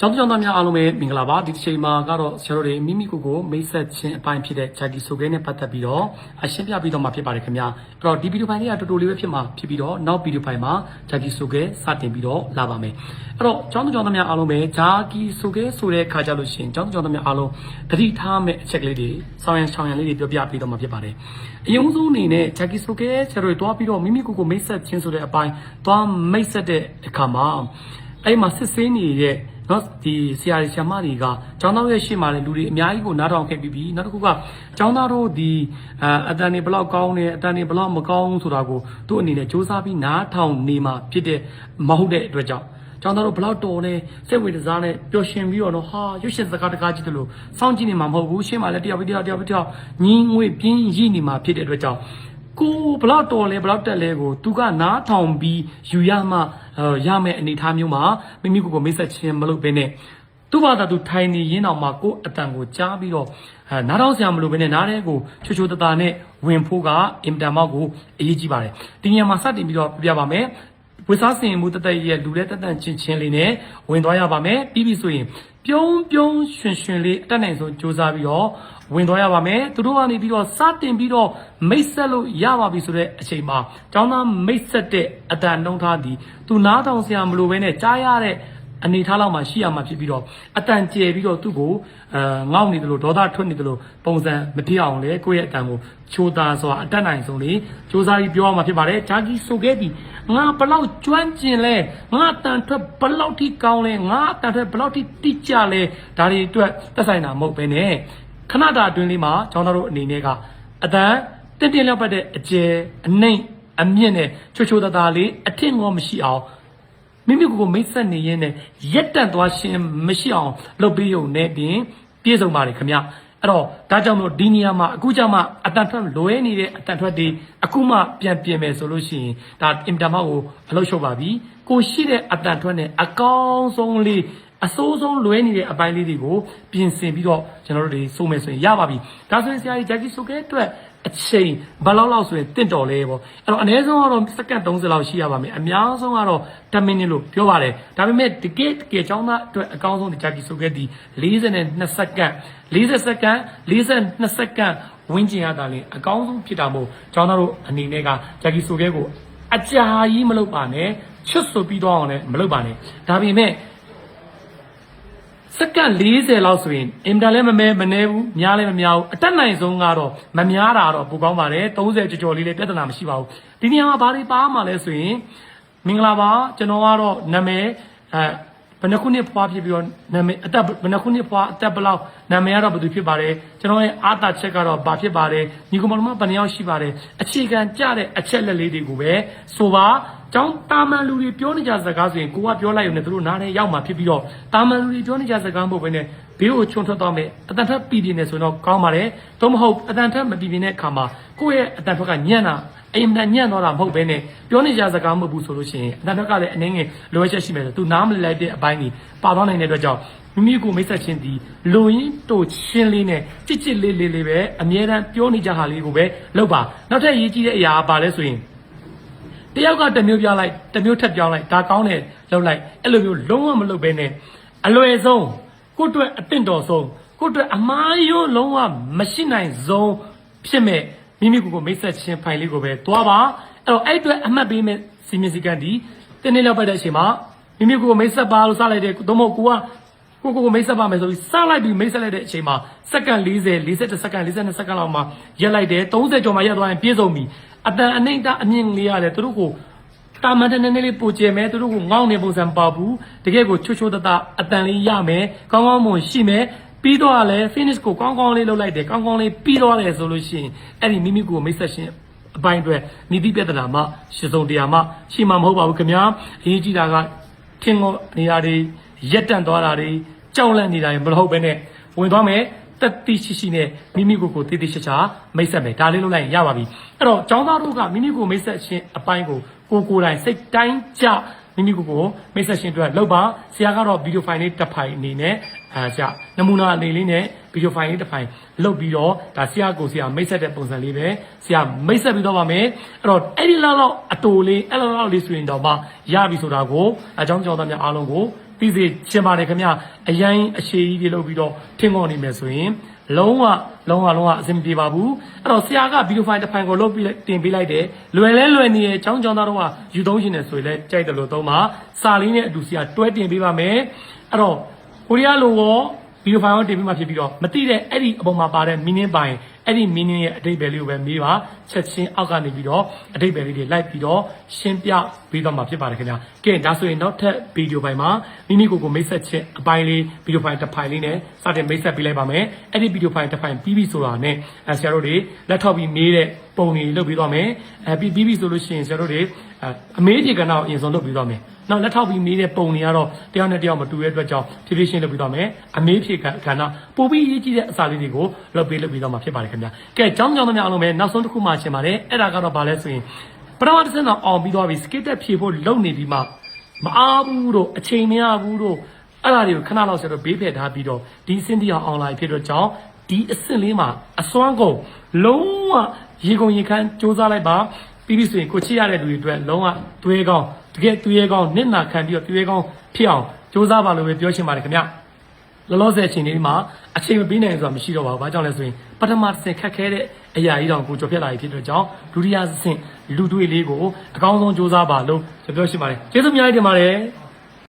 ကျောင်းသူကျောင်းသားများအားလုံးပဲမင်္ဂလာပါဒီတစ်ချိန်မှာကတော့ဆရာတို့တွေမိမိကိုယ်ကိုမိတ်ဆက်ခြင်းအပိုင်းဖြစ်တဲ့ Jackie ဆိုခဲနဲ့ပတ်သက်ပြီးတော့အရှင်းပြပြီးတော့မှဖြစ်ပါတယ်ခင်ဗျာအဲ့တော့ဒီဗီဒီယိုဖိုင်လေးကတော်တော်လေးပဲဖြစ်မှာဖြစ်ပြီးတော့နောက်ဗီဒီယိုဖိုင်မှာ Jackie ဆိုခဲစတင်ပြီးတော့လာပါမယ်အဲ့တော့ကျောင်းသူကျောင်းသားများအားလုံးပဲ Jackie ဆိုခဲဆိုတဲ့ခါကြလို့ရှိရင်ကျောင်းသူကျောင်းသားများအားလုံးတတိထားမဲ့အချက်ကလေးတွေဆောင်းရံချောင်းရံလေးတွေပြောပြပြီးတော့မှဖြစ်ပါတယ်အယုံဆုံးအနေနဲ့ Jackie ဆိုခဲဆရာတို့တွေတွားပြီးတော့မိမိကိုယ်ကိုမိတ်ဆက်ခြင်းဆိုတဲ့အပိုင်းတွားမိတ်ဆက်တဲ့အခါမှာအဲ့မှာစစ်ဆေးနေတဲ့ နော်ဒီဆရာကြီးဆရာမတွေကကျောင်းသားရဲ့ရှေ့မှာလည်းလူတွေအများကြီးကိုနားထောင်ခဲ့ပြီးပြီနောက်တစ်ခုကကျောင်းသားတို့ဒီအအတန်နေဘလောက်ကောင်းတယ်အတန်နေဘလောက်မကောင်းဆိုတာကိုသူ့အနေနဲ့စူးစမ်းပြီးနားထောင်နေမှာဖြစ်တဲ့မဟုတ်တဲ့အတွက်ကြောင့်ကျောင်းသားတို့ဘလောက်တော်လဲစိတ်ဝင်စားနဲ့ပျော်ရွှင်ပြီးတော့နော်ဟာရွှေရှင်စကားတကားကြည့်တယ်လို့စောင့်ကြည့်နေမှာမဟုတ်ဘူးရှေ့မှာလည်းတယောက်ပြီးတယောက်တယောက်ပြီးတယောက်ညီငွေပြင်းရည်နေမှာဖြစ်တဲ့အတွက်ကြောင့် ကိုဘလောက်တော်လဲဘလောက်တက်လဲကိုသူကနားထောင်ပြီးယူရမှအဲရမယ့်အနေအထားမျိုးမှာမိမိကိုယ်ကိုမိတ်ဆက်ခြင်းမလုပ်ဘဲနဲ့သူ့ဘာသာသူထိုင်နေရင်းတော့မှကိုယ်အတန်ကိုကြားပြီးတော့အဲနားထောင်ဆရာမလို့ဘဲနဲ့နားထဲကိုချိုချိုတတာနဲ့ဝင်ဖို့ကအင်တန်မောက်ကိုအရေးကြီးပါတယ်ဒီနေရာမှာစတင်ပြီးတော့ပြပြပါမယ် ဝိစားစင်မှုတသက်ရဲ့လူတဲ့တက်တန့်ချင်းချင်းလေးနဲ့ဝင်သွားရပါမယ်ပြီးပြီဆိုရင်ပြုံးပြုံးရွှင်ရွှင်လေးအတက်နိုင်ဆုံးစူးစမ်းပြီးတော့ဝင်သွားရပါမယ်သူတို့ကနေပြီးတော့စတင်ပြီးတော့မိတ်ဆက်လို့ရပါပြီဆိုတဲ့အချိန်မှာကျောင်းသားမိတ်ဆက်တဲ့အတန်နှုံးထားသည်သူနားထောင်ဆရာမလိုဘဲနဲ့ကြားရတဲ့အနေထားလောက်မှရှိရမှာဖြစ်ပြီးတော့အတန်ကျယ်ပြီးတော့သူ့ကိုအဲငေါ့နေတယ်လို့ဒေါသထွက်နေတယ်လို့ပုံစံမဖြစ်အောင်လေကိုယ့်ရဲ့အတန်ကိုချိုးသားစွာအတက်နိုင်ဆုံးလေးစူးစမ်းပြီးပြောရမှာဖြစ်ပါတယ်ဂျာကြီးဆိုခဲ့သည် ငါဘလောက်ကျွမ်းကျင်လဲငါအတန်ထွက်ဘလောက်ထိကောင်းလဲငါအတန်ထွက်ဘလောက်ထိတိကျလဲဒါတွေအတွက်သက်ဆိုင်တာမဟုတ်ဘဲနဲ့ခဏတာအတွင်းလေးမှာကျောင်းသားတို့အနေနဲ့ကအတန်တင်းတင်းလောက်ပတ်တဲ့အကျယ်အနှိမ့်အမြင့်နဲ့ချိုချိုသားသားလေးအထင်ငေါမရှိအောင်မိမိကိုယ်ကိုမိတ်ဆက်နေရင်းနဲ့ရက်တန့်သွားခြင်းမရှိအောင်လုပ်ပြီးရုံနဲ့ပြင်ပြည့်စုံပါတယ်ခင်ဗျ အဲ့တော့ဒါကြောင့်မလို့ဒီနေရာမှာအခုကြမှာအတန်ထွက်လွဲနေတဲ့အတန်ထွက်တွေအခုမှပြန်ပြင်မယ်ဆိုလို့ရှိရင်ဒါအင်တာမောက်ကိုအလုပ်ရှုပ်ပါပြီကိုရှိတဲ့အတန်ထွက်နဲ့အကောင်းဆုံးလေးအစိုးဆုံးလွဲနေတဲ့အပိုင်းလေးတွေကိုပြင်ဆင်ပြီးတော့ကျွန်တော်တို့တွေစိုးမယ်ဆိုရင်ရပါပြီဒါဆိုရင်ဆရာကြီးဂျက်ကြီးဆိုခဲ့အတွက် အချိန်ဘယ်လောက်လောက်ဆိုရင်တင့်တော်လဲပေါ့အဲ့တော့အနည်းဆုံးကတော့စက္ကန့်30လောက်ရှိရပါမယ်အများဆုံးကတော့10မိနစ်လို့ပြောပါတယ်ဒါပေမဲ့တကယ်တကယ်ចောင်းသားအတွက်အကောင်းဆုံးဒီဂျာကီဆိုခဲ့ဒီ42စက္ကန့်40စက္ကန့်42စက္ကန့်ဝင်းကျင်ရတာလေအကောင်းဆုံးဖြစ်တာမို့ចောင်းသားတို့အနေနဲ့ကဂျာကီဆိုခဲ့ကိုအကြာကြီးမလုပ်ပါနဲ့ချွတ်ဆိုပြီးတော့အောင်လည်းမလုပ်ပါနဲ့ဒါပေမဲ့ စက္ကန့်40လောက်ဆိုရင်အင်တာလည်းမမဲမနေဘူးများလည်းမများဘူးအတက်နိုင်ဆုံးကတော့မများတာတော့ပိုကောင်းပါတယ်30ကြော်ကြော်လေးလည်းပြဿနာမရှိပါဘူးဒီနေရာမှာဘာတွေပါမှာလဲဆိုရင်မင်္ဂလာပါကျွန်တော်ကတော့နာမည်အဲဘယ်နှခုနှစ်ဖွားဖြစ်ပြီးတော့နာမည်အသက်ဘယ်နှခုနှစ်ဖွားအသက်ဘယ်လောက်နာမည်ကတော့ဘယ်သူဖြစ်ပါတယ်ကျွန်တော်ရဲ့အာတာချက်ကတော့ဘာဖြစ်ပါတယ်ညီကောင်မတော်ဘယ်နှယောက်ရှိပါတယ်အခြေခံကြတဲ့အချက်လက်လေးတွေကိုပဲဆိုပါ ကျောင်းတာမန်လူတွေပြောနေကြစကားဆိုရင်ကိုကပြောလိုက်ရုံနဲ့သူတို့နားထဲရောက်မှာဖြစ်ပြီးတော့တာမန်လူတွေပြောနေကြစကားမဟုတ်ဘဲနဲ့ဘေးကိုချွန်ထွက်သွားမယ်အတန်ထက်ပြည်ပြင်းနေဆိုတော့ကောင်းပါတယ်သို့မဟုတ်အတန်ထက်မပြည်ပြင်းတဲ့အခါမှာကိုယ့်ရဲ့အတန်ထွက်ကညံ့တာအိမ်မညံ့တော့တာမဟုတ်ဘဲနဲ့ပြောနေကြစကားမဟုတ်ဘူးဆိုလို့ရှိရင်အတန်ထွက်ကလည်းအနည်းငယ်လိုအပ်ချက်ရှိမယ်ဆိုသူနားမလည်လိုက်တဲ့အပိုင်းကြီးပါသွားနိုင်တဲ့အတွက်ကြောင့်မိမိကိုမိတ်ဆက်ချင်းဒီလူရင်းတို့ချင်းလေးနဲ့ချစ်ချစ်လေးလေးလေးပဲအမြဲတမ်းပြောနေကြဟာလေးကိုပဲလုပ်ပါနောက်ထပ်ရေးကြည့်တဲ့အရာကဘာလဲဆိုရင် တယောက်ကတစ်မျိုးပြလိုက်တစ်မျိုးထပ်ပြောင်းလိုက်ဒါကောင်းတယ်လုပ်လိုက်အဲ့လိုမျိုးလုံးဝမလုပ်ဘဲနဲ့အလွယ်ဆုံးကိုယ့်အတွက်အသင့်တော်ဆုံးကိုယ့်အတွက်အမားရုံးလုံးဝမရှိနိုင်ဆုံးဖြစ်မဲ့မိမိကိုယ်ကိုမိတ်ဆက်ခြင်းဖိုင်လေးကိုပဲတွားပါအဲ့တော့အဲ့အတွက်အမှတ်ပေးမဲ့စီမင်းစည်းကမ်းဒီတင်းနေလောက်ပတ်တဲ့အချိန်မှာမိမိကိုယ်ကိုမိတ်ဆက်ပါလို့စလိုက်တဲ့သို့မဟုတ်ကိုကကိုကိုကိုမိတ်ဆက်ပါမယ်ဆိုပြီးစလိုက်ပြီးမိတ်ဆက်လိုက်တဲ့အချိန်မှာစက္ကန့်40 42စက္ကန့်42စက္ကန့်လောက်မှရက်လိုက်တယ်30ကျော်မှရက်သွားရင်ပြည့်စုံပြီ အတန်အနှိမ့်တအမြင့်လေးရတယ်သူတို့ကိုတာမန်တဲ့နည်းနည်းလေးပိုကျဲမယ်သူတို့ကိုငေါ့နေပုံစံပေါ့ဘူးတကယ်ကိုချွတ်ချွတ်တတအတန်လေးရမယ်ကောင်းကောင်းမွန်ရှိမယ်ပြီးတော့လည်း finish ကိုကောင်းကောင်းလေးလုပ်လိုက်တယ်ကောင်းကောင်းလေးပြီးတော့တယ်ဆိုလို့ရှိရင်အဲ့ဒီမိမိကိုမိတ်ဆက်ရှင်အပိုင်းအတွက်နိတိပြဿနာမှရှစ်စုံတရားမှရှိမှာမဟုတ်ပါဘူးခင်ဗျာအရေးကြီးတာကထင်ကိုနေတာတွေရက်တန့်သွားတာတွေကြောက်လန့်နေတာရင်မဟုတ်ပဲနဲ့ဝင်သွားမယ် တက်တိရှိရှိနဲ့မိမိကိုယ်ကိုတည်တည်ချာချာမိတ်ဆက်မယ်ဒါလေးလုပ်လိုက်ရင်ရပါပြီအဲ့တော့ကျောင်းသားတို့ကမိမိကိုယ်မိတ်ဆက်ခြင်းအပိုင်းကိုကိုကိုယ်တိုင်စိတ်တိုင်းကြမိမိကိုယ်ကိုမိတ်ဆက်ခြင်းအတွက်လုပ်ပါဆရာကတော့ဗီဒီယိုဖိုင်လေးတစ်ဖိုင်အနေနဲ့အာကြနမူနာအနေလေးနဲ့ဗီဒီယိုဖိုင်လေးတစ်ဖိုင်လုပ်ပြီးတော့ဒါဆရာကိုဆရာမိတ်ဆက်တဲ့ပုံစံလေးပဲဆရာမိတ်ဆက်ပြီးတော့ပါမယ်အဲ့တော့အဲ့ဒီလောက်လောက်အတူလေးအဲ့လောက်လောက်လေးဆိုရင်တော့မှရပြီဆိုတာကိုအကြောင်းကြောင့်သားများအားလုံးကို ပြီးစေချင်ပါတယ်ခင်ဗျအရင်အရှိကြီးတွေလုပ်ပြီးတော့ထင်ကုန်နေမယ်ဆိုရင်လုံးဝလုံးဝလုံးဝအဆင်မပြေပါဘူးအဲ့တော့ဆရာကဗီဒီယိုဖိုင်တစ်ဖိုင်ကိုလုပ်ပြီးလိုက်တင်ပေးလိုက်တယ်လွယ်လဲလွယ်နေရဲ့ចောင်းចောင်းသားတို့ကယူသုံးရှင်တယ်ဆိုရင်လည်းကြိုက်တယ်လို့သုံးပါစာလေးနဲ့အတူဆရာတွဲတင်ပေးပါမယ်အဲ့တော့ကိုရီးယားလိုရောဗီဒီယိုဖိုင်ကိုတင်ပေးမှဖြစ်ပြီးတော့မတိတဲ့အဲ့ဒီအပေါ်မှာပါတဲ့ meaning ပိုင် အဲ့ဒီ meaning ရဲ့အတိတ်ပဲလေးကိုပဲမေးပါချက်ချင်းအောက်ကနေပြီးတော့အတိတ်ပဲလေးတွေလိုက်ပြီးတော့ရှင်းပြပေးတော့မှာဖြစ်ပါတယ်ခင်ဗျာကဲဒါဆိုရင်နောက်ထပ်ဗီဒီယိုပိုင်မှာမိမိကိုယ်ကိုမိတ်ဆက်ချက်အပိုင်းလေးဗီဒီယိုပိုင်တစ်ဖိုင်လေးနဲ့စတင်မိတ်ဆက်ပေးလိုက်ပါမယ်အဲ့ဒီဗီဒီယိုပိုင်တစ်ဖိုင်ပြီးပြီဆိုတာနဲ့အဲဆရာတို့တွေလက်ထောက်ပြီးမေးတဲ့ပုံတွေလုပ်ပြီးတော့မယ်အဲပြီးပြီးပြီဆိုလို့ရှိရင်ဆရာတို့တွေအဲအမေးပြေကဏ္ဍကိုအရင်ဆုံးလုပ်ပြီးတော့မယ် နောက်လက်ထောက်ပြီးမေးတဲ့ပုံတွေကတော့တယောက်နဲ့တယောက်မတူတဲ့အတွက်ကြောင့်ဖြည်းဖြည်းရှင်းလုပ်ပြီးတော့မယ်အမေးဖြေကဏ္ဍပိုပြီးအရေးကြီးတဲ့အစာလေးတွေကိုလုပ်ပေးလုပ်ပြီးတော့မှာဖြစ်ပါတယ်ခင်ဗျာကဲကြောင်းကြောင်းများအားလုံးပဲနောက်ဆုံးတစ်ခုမှရှင်းပါတယ်အဲ့ဒါကတော့ဘာလဲဆိုရင်ပထမတစ်ဆင့်တော့အောင်ပြီးသွားပြီစကစ်တက်ဖြေဖို့လုပ်နေပြီးမှမအားဘူးတို့အချိန်မရဘူးတို့အဲ့ဒါတွေကိုခဏလောက်ဆိုတော့ဘေးဖယ်ထားပြီးတော့ဒီစင်တီအောင်အွန်လိုင်းဖြစ်တော့ကြောင်းဒီအဆင့်လေးမှာအစွမ်းကုန်လုံးဝရေကုန်ရေခမ်းစူးစမ်းလိုက်ပါပြီးပြီဆိုရင်ကိုချစ်ရတဲ့လူတွေအတွက်လုံးဝသွေးကောင်း တကယ်သွေးကောင်းနစ်နာခံပြီးတော့သွေးကောင်းဖြစ်အောင်စူးစမ်းပါလို့ပဲပြောချင်ပါတယ်ခင်ဗျလောလောဆယ်အချိန်လေးမှာအချိန်မပေးနိုင်ဆိုတာမရှိတော့ပါဘူး။ဘာကြောင့်လဲဆိုရင်ပထမတစ်ဆင့်ခက်ခဲတဲ့အရာကြီးတောင်ကိုကြော်ပြတ်လာပြီဖြစ်တဲ့ကြောင့်ဒုတိယဆင့်လူတွေလေးကိုအကောင်းဆုံးစူးစမ်းပါလို့ပြောချင်ပါတယ်။ကျေးဇူးအများကြီးတင်ပါတယ်။